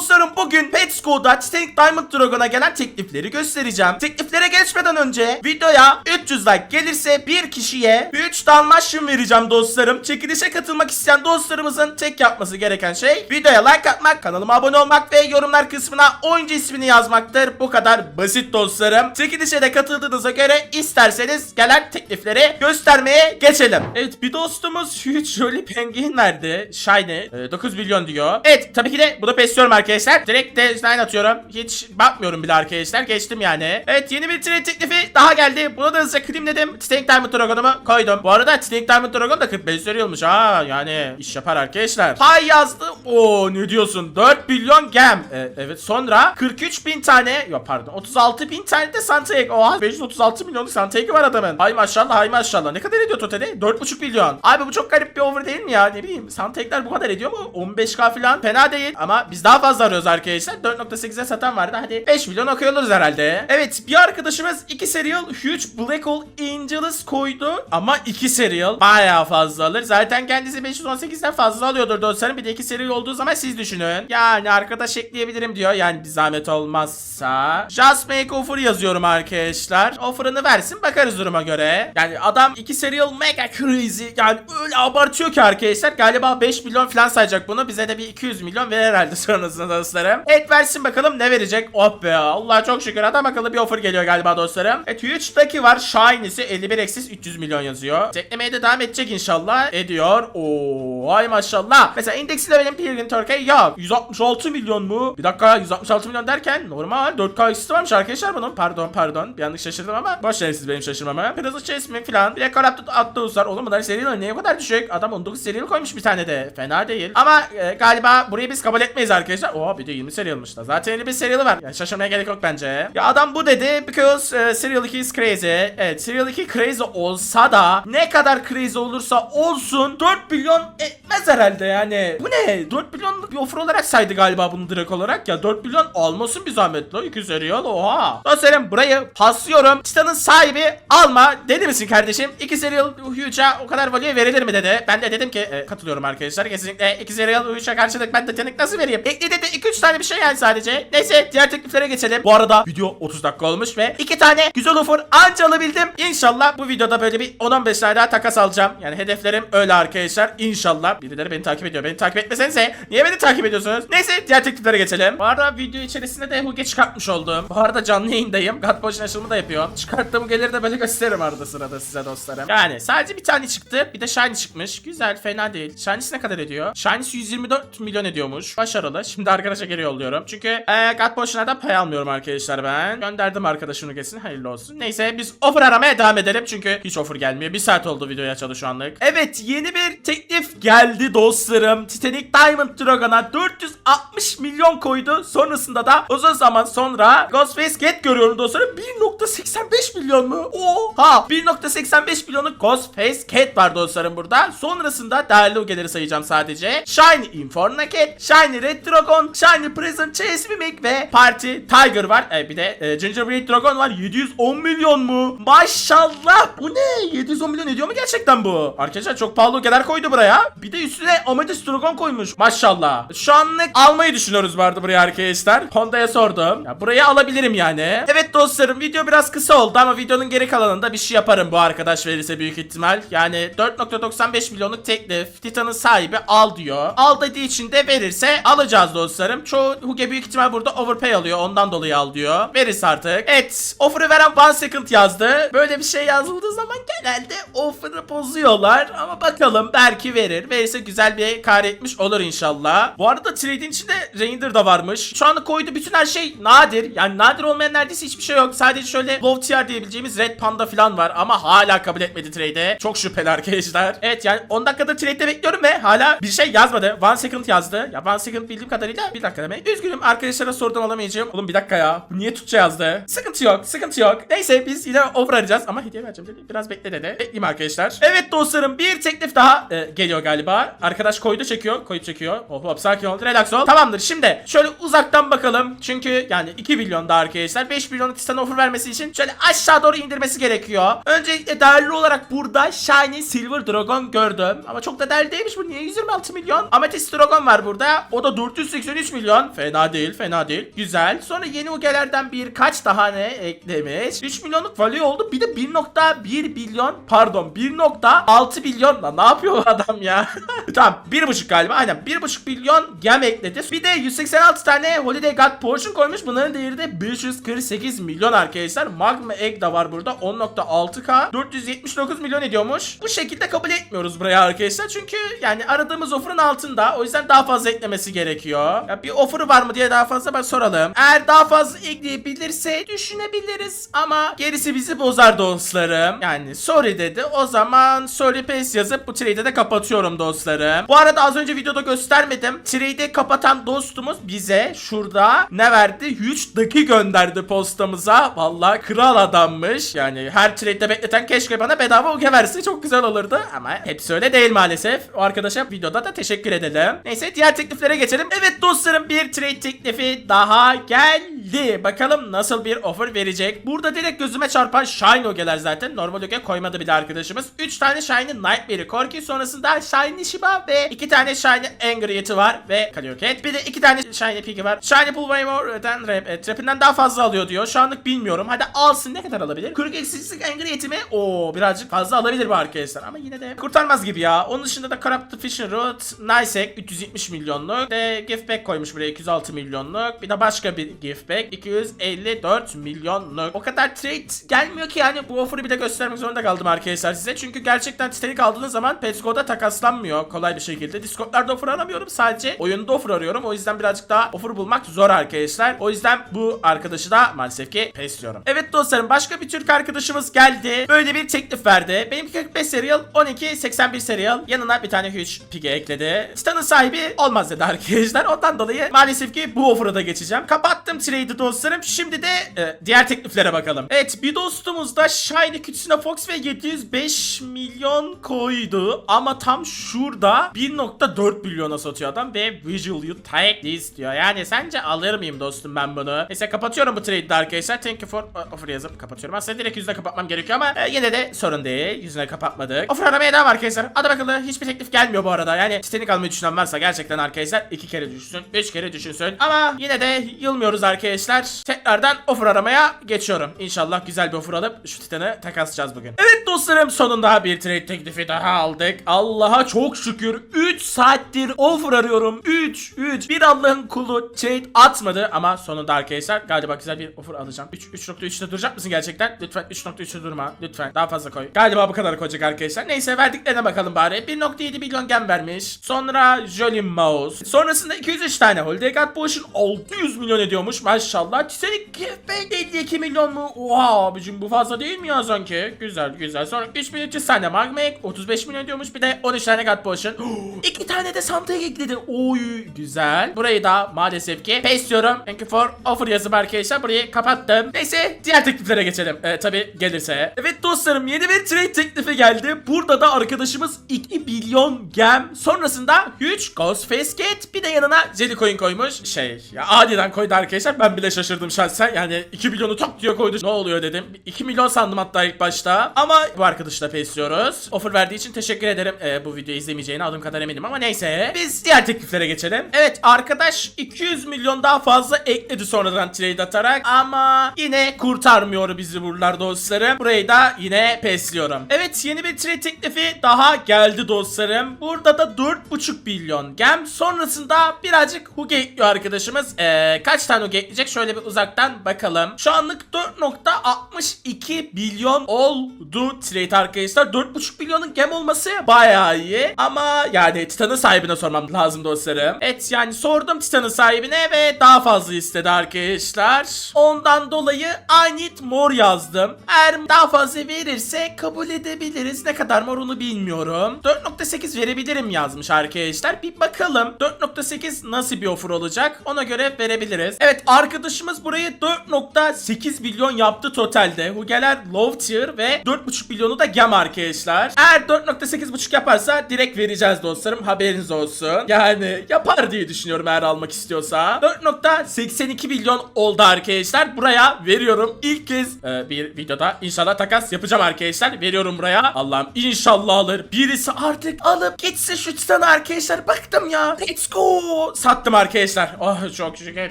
dostlarım bugün Petsco'da Titanic Diamond Dragon'a gelen teklifleri göstereceğim. Tekliflere geçmeden önce videoya 300 like gelirse bir kişiye 3 dalmaçyum vereceğim dostlarım. Çekilişe katılmak isteyen dostlarımızın tek yapması gereken şey videoya like atmak, kanalıma abone olmak ve yorumlar kısmına oyuncu ismini yazmaktır. Bu kadar basit dostlarım. Çekilişe de katıldığınıza göre isterseniz gelen teklifleri göstermeye geçelim. Evet bir dostumuz Huge Jolly Penguin verdi. Shiny. e, 9 milyon diyor. Evet tabii ki de bunu besliyorum arkadaşlar. Direkt de line atıyorum. Hiç bakmıyorum bile arkadaşlar. Geçtim yani. Evet yeni bir trade teklifi daha geldi. Bunu da hızlıca klimledim. Titanic Diamond Dragon'umu koydum. Bu arada Titanic Diamond Dragon da 45 veriyormuş. Ha yani iş yapar arkadaşlar. Hay yazdı. Oo ne diyorsun? 4 milyon gem. E, evet sonra 43 bin tane. Yok pardon 36 bin tane de Santaic. Oha 536 milyonluk Santaic var adamın. Hay maşallah hay maşallah. Ne kadar ediyor totali? 4,5 milyon. Abi bu çok garip bir over değil mi ya? Ne bileyim Santaic'ler bu kadar ediyor mu? 15k falan fena değil. Ama biz daha fazla arıyoruz arkadaşlar. 4.8'e satan vardı. Hadi 5 milyon okuyoruz herhalde. Evet bir arkadaşımız 2 serial Huge Black Hole Angelus koydu. Ama 2 serial bayağı fazla alır. Zaten kendisi 518'den fazla alıyordur dostlarım. Bir de 2 serial olduğu zaman siz düşünün. Yani arkadaş ekleyebilirim diyor. Yani bir zahmet olmazsa. Just make offer yazıyorum arkadaşlar. Offer'ını versin bakarız duruma göre. Yani adam 2 serial mega crazy. Yani öyle abartıyor ki arkadaşlar. Galiba 5 milyon falan sayacak bunu. Bize de bir 200 milyon verir herhalde sonrasında dostlarım. Evet versin bakalım ne verecek. Oh be Allah çok şükür adam akıllı bir offer geliyor galiba dostlarım. Evet Huge'daki var. Shiny'si 51 eksis 300 milyon yazıyor. Teklemeye de devam edecek inşallah. Ediyor. Oo ay maşallah. Mesela indeksiyle benim Pilgrim Turkey ya 166 milyon mu? Bir dakika 166 milyon derken normal 4K eksisi varmış arkadaşlar bunun. Pardon pardon. Bir anlık şaşırdım ama boş verin siz benim şaşırmamı. Hızlı Chase mi filan. Bir de Corrupted Atlas var. Oğlum bunların serial niye bu kadar düşük? Adam 19 serial koymuş bir tane de. Fena değil. Ama e, galiba burayı biz kabul etmeyiz arkadaşlar. Oha bir de 20 serialmış da. Zaten 51 serial var. Yani şaşırmaya gerek yok bence. Ya adam bu dedi because e, serial 2 is crazy. Evet serial 2 crazy olsa da ne kadar crazy olursa olsun 4 milyon etmez herhalde yani. Bu ne? 4 milyonluk bir offer olarak saydı galiba bunu direkt olarak. Ya 4 milyon almasın bir zahmet la. 2 serial oha. Dostlarım burayı paslıyorum. Titan'ın sahibi alma dedi misin kardeşim? 2 serial Huge'a o kadar value verilir mi dedi. Ben de dedim ki e, katılıyorum arkadaşlar. Kesinlikle 2 serial Huge'a karşılık ben de nasıl vereyim? Ekli dedi 2-3 tane bir şey yani sadece. Neyse diğer tekliflere geçelim. Bu arada video 30 dakika olmuş ve 2 tane güzel offer anca alabildim. İnşallah bu videoda böyle bir 10-15 tane daha takas alacağım. Yani hedeflerim öyle arkadaşlar. İnşallah. Birileri beni takip ediyor. Beni takip etmesenize niye beni takip ediyorsunuz? Neyse diğer tekliflere geçelim. Bu arada video içerisinde de Huge çıkartmış oldum. Bu arada canlı yayındayım. God Potion açılımı da yapıyorum. Çıkarttığım gelir de böyle gösteririm arada sırada size dostlarım. Yani sadece bir tane çıktı. Bir de Shiny çıkmış. Güzel fena değil. Shiny'si ne kadar ediyor? Shiny'si 124 milyon ediyormuş. Başarılı. Şimdi arkadaşa geri yolluyorum. Çünkü e, God Potion'lardan pay almıyorum arkadaşlar ben. Gönderdim arkadaşını kesin. Hayırlı olsun. Neyse biz offer aramaya devam edelim. Çünkü hiç offer gelmiyor. Bir saat oldu videoya açalı şu anlık. Evet yeni bir teklif geldi dostlarım. Titanic Diamond Dragon'a 460 milyon koydu. Sonrasında da uzun zaman sonra Ghostface Cat görüyorum dostlarım. 1.85 milyon mu? Oha! 1.85 milyonluk Ghostface Cat var dostlarım burada. Sonrasında değerli ugeleri sayacağım sadece. Shiny Inferno Cat, Shiny Red Dragon, Shiny Prison Chase Mimic ve Party Tiger var. E, bir de e, Gingerbread Dragon var. 710 milyon mu? Maşallah! Bu ne? 710 milyon ediyor mu gerçekten bu? Arkadaşlar çok pahalı ugeler koydu buraya. Bir de üstüne Amethyst Dragon koymuş. Maşallah. Şu anlık almayı düşünüyoruz vardı buraya arkadaşlar. Honda'ya sordum. Ya burayı alabilirim yani. Evet dostlarım video biraz kısa oldu ama videonun geri kalanında bir şey yaparım bu arkadaş verirse büyük ihtimal. Yani 4.95 milyonluk teklif. Titan'ın sahibi al diyor. Al dediği için de verirse alacağız dostlarım. Çoğu Huge büyük ihtimal burada overpay alıyor. Ondan dolayı al diyor. Verirse artık. Evet. Offer'ı veren one second yazdı. Böyle bir şey yazıldığı zaman genelde offer'ı bozuyorlar. Ama bakalım belki verir. Verirse güzel bir kar etmiş olur inşallah. Bu arada trade'in içinde Rainder da varmış. Şu anda koydu bütün her şey nadir. Yani nadir olmayan neredeyse hiçbir şey yok. Sadece şöyle low tier diyebileceğimiz Red Panda falan var. Ama hala kabul etmedi trade'e. Çok şüpheli arkadaşlar. Evet yani 10 dakikada trade'de bekliyorum ve hala bir şey yazmadı. One second yazdı. Ya one second bildiğim kadarıyla bir dakika demek. Üzgünüm arkadaşlara sorudan alamayacağım. Oğlum bir dakika ya. Bu niye Türkçe yazdı? Sıkıntı yok. Sıkıntı yok. Neyse biz yine over arayacağız. Ama hediye vereceğim dedi. Biraz bekle dedi. Bekleyeyim arkadaşlar. Evet dostlarım bir teklif daha e, geliyor galiba. Arkadaş koydu çekiyor. Koyup çekiyor. Hop hop sakin ol. Relax ol. Tamamdır şimdi şöyle uzaktan bakalım. Çünkü yani 2 milyon da arkadaşlar. 5 milyonluk Titan'a offer vermesi için şöyle aşağı doğru indirmesi gerekiyor. Öncelikle değerli olarak burada Shiny Silver Dragon gördüm. Ama çok da değerli değilmiş bu. Niye 126 milyon? Amethyst Dragon var burada. O da 483 milyon. Fena değil fena değil. Güzel. Sonra yeni ugelerden birkaç daha ne eklemiş. 3 milyonluk value oldu. Bir de 1.1 milyon pardon 1.6 milyon. Lan ne yapıyor adam ya? tamam 1.5 galiba. Aynen 1.5 milyon gem ekledi. Bir de 186 tane Holiday God Portion koymuş. Bunların değeri de 548 milyon arkadaşlar. Magma Egg de var burada. 10.6k. 479 milyon ediyormuş. Bu şekilde kabul etmiyoruz buraya arkadaşlar. Çünkü yani aradığımız offer'ın altında. O yüzden daha fazla eklemesi gerekiyor. Ya bir offer'ı var mı diye daha fazla ben soralım. Eğer daha fazla ekleyebilirse düşünebiliriz. Ama gerisi bizi bozar dostlarım. Yani sorry dedi. O zaman sorry pass yazıp bu trade'i de kapatıyorum dostlarım. Bu arada az önce videoda göstermedim. Trade'i kapatan dostumuz bize şurada ne verdi? 3 daki gönderdi postamıza. Vallahi kral adammış. Yani her trade'de bekleten keşke bana bedava uge verse çok güzel olurdu. Ama hepsi öyle değil maalesef. O arkadaşa videoda da teşekkür edelim. Neyse diğer tekliflere geçelim. Evet dostlarım bir trade teklifi daha geldi. Bakalım nasıl bir offer verecek. Burada direkt gözüme çarpan Shine Oge'ler zaten. Normal Oge koymadı bir de arkadaşımız. 3 tane Shiny Nightmare Corki. Sonrasında Shiny Shiba ve 2 tane Shiny Angry Yeti var. Ve Kaioket. Bir de 2 tane Shiny Piggy var. Shiny Pulveymore'den rap, e, Trap'inden daha fazla alıyor diyor. Şu anlık bilmiyorum. Hadi alsın ne kadar alabilir? 40 eksizlik Angry Yeti mi? Oo birazcık fazla alabilir bu arkadaşlar. Ama yine de kurtarmaz gibi ya. Onun dışında da Corrupted Fishing Nice Egg 370 milyonluk. De gift bag koymuş buraya 206 milyonluk. Bir de başka bir gift bag 254 milyonluk. O kadar trade gelmiyor ki yani bu offer'ı bir de göstermek zorunda kaldım arkadaşlar size. Çünkü gerçekten Titanic aldığınız zaman Petco'da takaslanmıyor kolay bir şekilde. Discord'larda offer aramıyorum. Sadece oyunda offer arıyorum. O yüzden birazcık daha offer bulmak zor arkadaşlar. O yüzden bu arkadaşı da maalesef ki pesliyorum. Evet dostlarım başka bir Türk arkadaşımız geldi. Böyle bir teklif verdi. Benimki 45 serial 12 81 serial. Yanına bir tane huge pige ekledi. Titan'ın sahibi olmaz dedi arkadaşlar. Ondan dolayı maalesef ki bu offer'a da geçeceğim. Kapattım trade'i dostlarım. Şimdi de e, diğer tekliflere bakalım. Evet bir dostumuz da Shiny Kütüsüne Fox ve 705 milyon koydu. Ama tam şurada 1.4 milyona satıyor adam ve Visual You Take This diyor. Yani sence alır mıyım dostum ben bunu? Neyse kapatıyorum bu trade'i arkadaşlar. Thank you for uh, offer yazıp kapatıyorum. Aslında direkt yüzüne kapatmam gerekiyor ama e, yine de sorun değil. Yüzüne kapatmadık. Offer aramaya devam arkadaşlar. Hadi bakalım hiçbir teklif gelmiyor bu arada. Yani Titanic almayı düşünen varsa gerçekten arkadaşlar iki kere düşünsün. Üç kere düşünsün. Ama yine de yılmıyoruz arkadaşlar. Tekrardan offer aramaya geçiyorum. İnşallah güzel bir offer alıp şu Titan'ı takaslayacağız bugün. Evet dostlarım sonunda bir trade teklifi daha aldık. Allah'a çok şükür 3 saattir offer arıyorum. 3 3 bir Allah'ın kulu trade atmadı ama sonunda arkadaşlar galiba güzel bir offer alacağım. 3 3.3'te duracak mısın gerçekten? Lütfen 3.3'te durma. Lütfen daha fazla koy. Galiba bu kadar koyacak arkadaşlar. Neyse verdiklerine bakalım bari. 1.7 milyon gem vermiş. Sonra Jolly Mouse. Sonrasında 203 tane Holiday God Potion 600 milyon ediyormuş maşallah. Titanic Bag 52 milyon mu? Oha abicim bu fazla değil mi ya sanki? Güzel güzel. Sonra 3300 tane Magma Egg 35 milyon ediyormuş. Bir de 13 tane God Potion. 2 tane de Santa ekledi. Oy güzel. Burayı da maalesef ki paste diyorum. Thank you for offer yazım arkadaşlar. Burayı kapattım. Neyse diğer tekliflere geçelim. Ee, tabi gelirse. Evet dostlarım yeni bir trade teklifi geldi. Burada da arkadaşımız 2 milyon gem. Sonrasında 3 Ghost Face Cat. Bir de yanına Jelly Coin koymuş. Şey ya adiden koydu arkadaşlar. Ben bile şaşırdım şahsen. Yani 2 milyonu tak diye koydu. Ne oluyor dedim. 2 milyon sandım hatta ilk başta. Ama bu arkadaşla pesliyoruz. Offer verdiği için teşekkür ederim. Ee, bu videoyu izlemeyeceğine adım kadar eminim ama neyse. Biz diğer tekliflere geçelim. Evet arkadaş 200 milyon daha fazla ekledi sonradan trade atarak. Ama yine kurtarmıyor bizi buralar dostlarım. Burayı da yine pesliyorum. Evet yeni bir trade teklifi daha geldi dostlarım. Burada da 4,5 milyon gem. Sonrasında birazcık huge ekliyor arkadaşımız. Ee, kaç tane huge ekleyecek? Şöyle bir uzaktan bakalım. Şu anlık 4.62 milyon oldu trade arkadaşlar. 4,5 milyonun gem olması bayağı iyi. Ama yani Titan'ın sahibine sormam lazım dostlarım. Evet yani sordum Titan'ın sahibine ve daha fazla istedi arkadaşlar. Ondan dolayı I need more yazdım. Eğer daha fazla verirse kabul edebiliriz. Ne kadar mor onu bilmiyorum. 4.8 verebilirim yazmış arkadaşlar. Bir bakalım 4.8 nasıl bir offer olacak. Ona göre verebiliriz. Evet arkadaşımız burayı 4.8 milyon yaptı totalde. Hugeler low tier ve 4.5 milyonu da gem arkadaşlar. Eğer 4.8.5 yaparsa direkt vereceğiz dostlarım. Haberiniz olsun. Yani yapar diye düşünüyorum eğer almak istiyorsa. 4.82 milyon oldu arkadaşlar. Buraya veriyorum. İlk kez e, bir videoda inşallah takas yapacağım arkadaşlar. Veriyorum buraya. Allah'ım inşallah alır. Birisi artık alıp geçse şu titanı arkadaşlar. Bıktım ya. Let's go. Sattım arkadaşlar. Oh çok şükür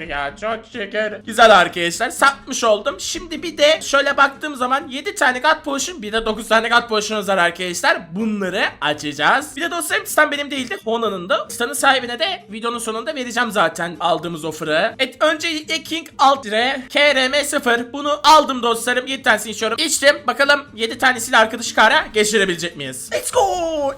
ya. Çok şükür. Güzel arkadaşlar. Satmış oldum. Şimdi bir de şöyle baktığım zaman 7 tane God Potion bir de 9 tane God Potion'umuz var arkadaşlar. Bunları açacağız. Bir de dostlarım Titan benim değildi. Hona'nın da. Titan'ın sahibine de videonun sonunda vereceğim zaten aldığımız offer'ı. Evet öncelikle King Alt Dire KRM0 bunu aldım dostlarım. 7 tanesini içiyorum. İçtim. Bakalım 7 tanesiyle arkadaşı kara geçirebilecek miyiz? Let's go.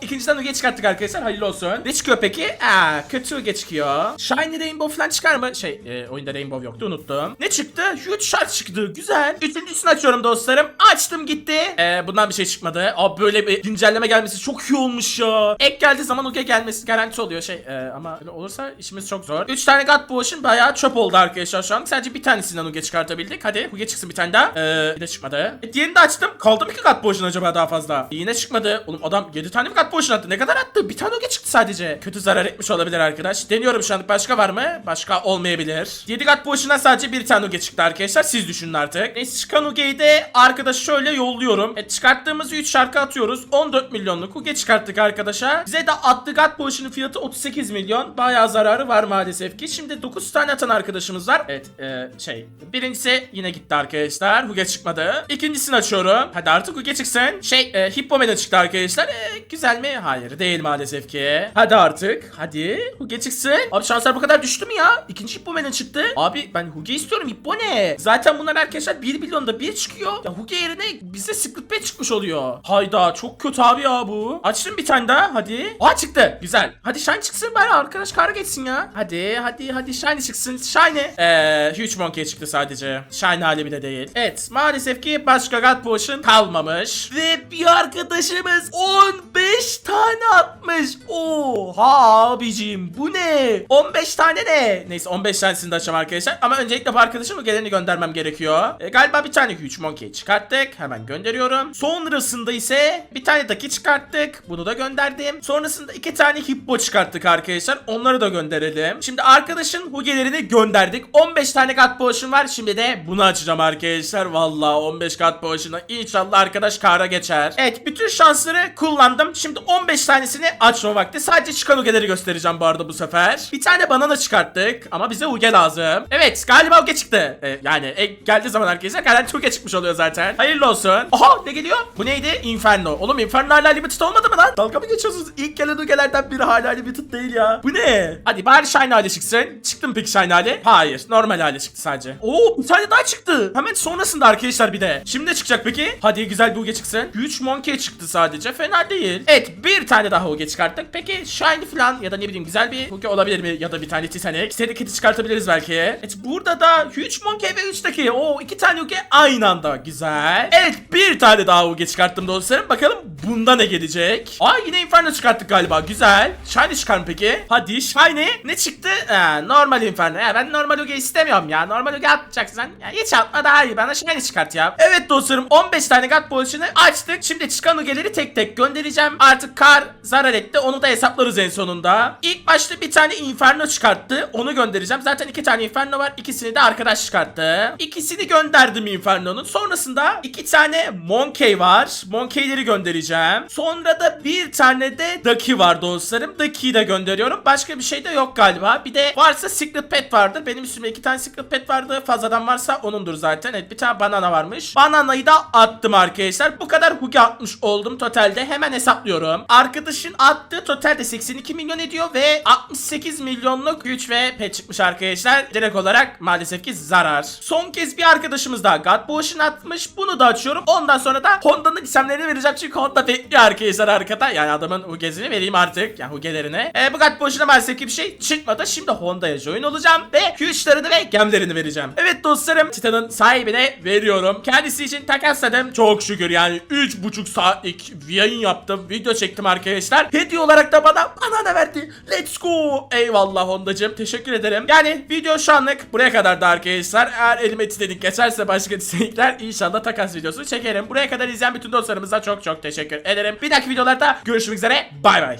İkinciden Uge çıkarttık arkadaşlar. Hayırlı olsun. Ne çıkıyor peki? Aa, kötü Uge çıkıyor. Shiny Rainbow falan çıkar mı? Şey e, oyunda Rainbow yoktu unuttum. Ne çıktı? Huge Shark çıktı. Güzel. Üçüncüsünü açıyorum dostlarım. Açtım gitti. Ee, bundan bir şey çıkmadı. Aa, böyle bir güncelleme gelmesi çok iyi olmuş ya. Ek geldiği zaman Uge gelmesi garanti oluyor şey. e, ama öyle olursa işimiz çok zor. 3 tane God Potion bayağı çöp oldu arkadaşlar şu an. Sadece bir tanesinden Uge çıkartabildik. Hadi Uge çıksın bir tane daha. Bir de çıkmadı. E, diğerini de açtım. Kaldı mı ki God Potion acaba daha fazla? Yine çıkmadı. Oğlum adam 7 tane mi God Potion attı? Ne kadar attı? Bir tane Uge çıktı sadece. Kötü zarar etmiş olabilir arkadaş. Deniyorum şu an. Başka var mı? Başka olmayabilir. 7 God Potion'dan sadece bir tane Uge çıktı arkadaşlar. Siz düşünün artık. Neyse çıkan Uge'yi de arkadaş şöyle yolluyorum. E, çıkarttığımız 3 şarkı atıyoruz. 14 milyonluk Uge çıkarttık arkadaşa. Bize de attığı God Potion'un fiyatı 38 milyon. Bayağı zararı var maalesef ki. Şimdi 9 tane atan arkadaşımız var. Evet e, şey. Birincisi yine gitti arkadaşlar. Huge çıkmadı. İkincisini açıyorum. Hadi artık Huge çıksın. Şey e, Hippomen'e çıktı arkadaşlar. E, güzel mi? Hayır değil maalesef ki. Hadi artık. Hadi Huge çıksın. Abi şanslar bu kadar düştü mü ya? İkinci Hippomen'e çıktı. Abi ben Huge istiyorum. Hippo ne? Zaten bunlar arkadaşlar 1 milyonda bir çıkıyor. Ya Huge yerine bize Pet çıkmış oluyor. Hayda çok kötü abi ya bu. Açtım bir tane daha hadi. Aa çıktı. Güzel. Hadi Shine çıksın bari arkadaş kara geçsin ya. Hadi hadi hadi Shine çıksın. Shine. Eee Huge Monkey çıktı sadece. Shine hali bile değil. Evet maalesef ki başka God Potion kalmamış. Ve bir arkadaşımız 15 tane atmış. Oha abicim bu ne? 15 tane ne? Neyse 15 tanesini de açacağım arkadaşlar. Ama öncelikle bu arkadaşın bu gelerini göndermem gerekiyor. E, galiba bir tane Huge Monkey çıkarttık. Hemen gönderiyorum. Sonrasında ise bir tane Daki çıkarttık. Bunu da gönderdim. Sonrasında iki tane Hippo çıkarttık arkadaşlar. Onları da gönderelim. Şimdi arkadaşın Hugelerini gönderdik. 15 tane God Potion var. Şimdi de bunu açacağım arkadaşlar. Vallahi 15 God Potion'a inşallah arkadaş kara geçer. Evet bütün şansları kullandım. Şimdi 15 tanesini açma vakti. Sadece çıkan Hugeleri göstereceğim bu arada bu sefer. Bir tane banana çıkarttık. Ama bize Huge lazım. Evet galiba Huge çıktı. E, yani e, geldiği zaman arkadaşlar garanti Huge çıkmış oluyor zaten. Hayırlı olsun. Aha ne geliyor? Bu neydi? Inferno. Oğlum Inferno hala limited olmadı mı lan? Dalga mı geçiyorsunuz? İlk gelen Huge'lerden biri hala limited değil ya. Bu ne? Hadi bari Shine hali çıksın. Çıktı mı peki Shine hali? Hayır. Normal hali çıktı sadece. Oo bir tane daha çıktı. Hemen sonrasında arkadaşlar bir de. Şimdi ne çıkacak peki? Hadi güzel bir Huge çıksın. 3 Monkey çıktı sadece. Fena değil. Evet bir tane daha Huge çıkarttık. Peki Shiny falan ya da ne bileyim güzel bir Huge olabilir mi? Ya da bir tane Titanic. Seri kiti çıkartabiliriz belki. Evet burada da 3 Monkey ve 3 Daki. Oo iki tane Huge aynı anda. Güzel. Evet bir tane daha Huge çıkarttım dostlarım. Bakalım bunda ne gelecek? Aa yine Inferno çıkarttık galiba. Güzel. Shiny çıkar mı peki? Hadi Shiny. Ne çıktı? Ee, normal Inferno. Ya ben normal Huge istemiyorum ya. Normal Huge atmayacaksın. Ya hiç atma daha iyi. Bana Shiny çıkart ya. Evet dostlarım 15 tane God Potion'ı açtık. Şimdi çıkan Huge'leri tek tek göndereceğim. Artık kar zarar etti. Onu da hesaplarız en sonunda. İlk başta bir tane Inferno çıkarttı. Onu göndereceğim. Zaten iki tane Inferno var. İkisini de arkadaş çıkarttı. İkisini gönderdim Inferno'nun. Sonrasında iki tane Monkey var. Monkey'leri göndereceğim. Sonra da bir tane de Ducky var dostlarım. Ducky'yi de gönderiyorum. Başka bir şey de yok galiba. Bir de varsa Secret Pet vardır. Benim üstümde iki tane Secret Pet vardı. Fazladan varsa onundur zaten. Evet bir tane banana varmış. Bananayı da attım arkadaşlar. Bu kadar Hugi atmış oldum totalde. Hemen hesaplıyorum. Arkadaşın attığı totalde 82 milyon ediyor ve 68 milyonluk güç ve pet çıkmış arkadaşlar. Direkt olarak maalesef ki zarar. Son kez bir arkadaşımız daha God Potion atmış. Bunu da açıyorum. Ondan sonra da Honda'nın isimlerini vereceğim. Çünkü Honda bekliyor arkadaşlar arkada. Yani adamın Huge'sini vereyim artık. Yani Huge'lerini. E, bu God Potion'a maalesef ki bir şey çıkmadı. Şimdi Honda'ya join olacağım. Ve güçlerini ve gemlerini vereceğim. Evet dostlarım. Titan'ın sahibine veriyorum. Kendisi için takasladım. Çok şükür yani 3,5 saatlik yayın yaptım. Video çektim arkadaşlar. Hediye olarak da bana bana da verdi. Let's go. Eyvallah Honda'cığım. Teşekkür ederim. Yani video şu anlık buraya kadar da arkadaşlar. Eğer elime titredik geçerse başka titredikler inşallah takas videosu çekerim. Buraya kadar izleyen bütün dostlarımıza çok çok teşekkür ederim. Bir dahaki videolarda görüşmek üzere. Bay bay.